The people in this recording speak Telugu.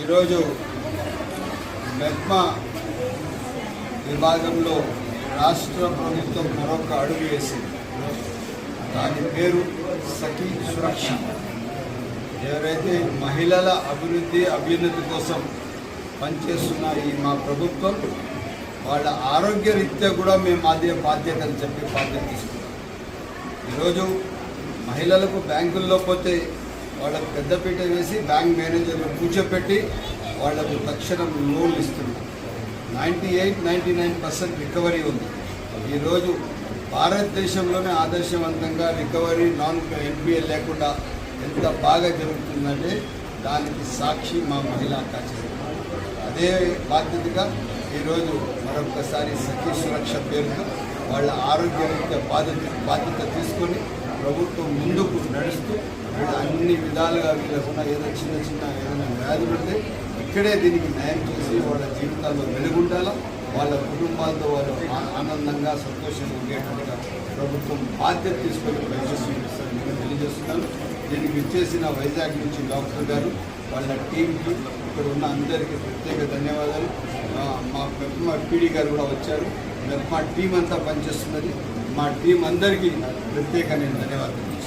ఈరోజు మెప్మా విభాగంలో రాష్ట్ర ప్రభుత్వం మరొక అడుగు వేసింది. దాని పేరు సఖీ సురక్ష. ఎవరైతే మహిళల అభివృద్ధి అభ్యున్నతి కోసం పనిచేస్తున్న ఈ మా ప్రభుత్వం వాళ్ళ ఆరోగ్య రీత్యా కూడా మేము అదే బాధ్యత అని చెప్పి బాధ్యత తీసుకున్నాం. ఈరోజు మహిళలకు బ్యాంకుల్లో పోతే వాళ్ళకు పెద్దపీట వేసి బ్యాంక్ మేనేజర్లు కూర్చోపెట్టి వాళ్ళకు తక్షణం లోన్లు ఇస్తున్నాం ninety eight ninety nine percent recovery ఉంది. ఈరోజు భారతదేశంలోనే ఆదర్శవంతంగా రికవరీ నాన్ ఎన్పిఏ లేకుండా ఎంత బాగా జరుగుతుందంటే దానికి సాక్షి మా మహిళా కచేరీ అదే బాధ్యతగా ఈరోజు మరొకసారి సఖీ సురక్ష పేరుతో వాళ్ళ ఆరోగ్య బాధ్యత బాధ్యత తీసుకొని ప్రభుత్వం ముందుకు నడుస్తూ అన్ని విధాలుగా వీళ్ళకున్న ఏదో చిన్న చిన్న ఏదైనా వ్యాధులు ఉంటే ఇక్కడే దీనికి న్యాయం చేసి వాళ్ళ జీవితాల్లో వెలుగుండాలా? వాళ్ళ కుటుంబాలతో వాళ్ళు ఆనందంగా సంతోషంగా ఉండేటట్టుగా ప్రభుత్వం బాధ్యత తీసుకొని పనిచేస్తుందని నేను తెలియజేస్తున్నాను. దీనికి ఇచ్చేసిన వైజాగ్ నుంచి డాక్టర్ గారు వాళ్ళ టీంకి ఇక్కడ ఉన్న అందరికీ ప్రత్యేక ధన్యవాదాలు. మా పీడీ గారు కూడా వచ్చారు. మా టీం అంతా పనిచేస్తున్నది. మా టీం అందరికీ ప్రత్యేక నేను ధన్యవాదాలు.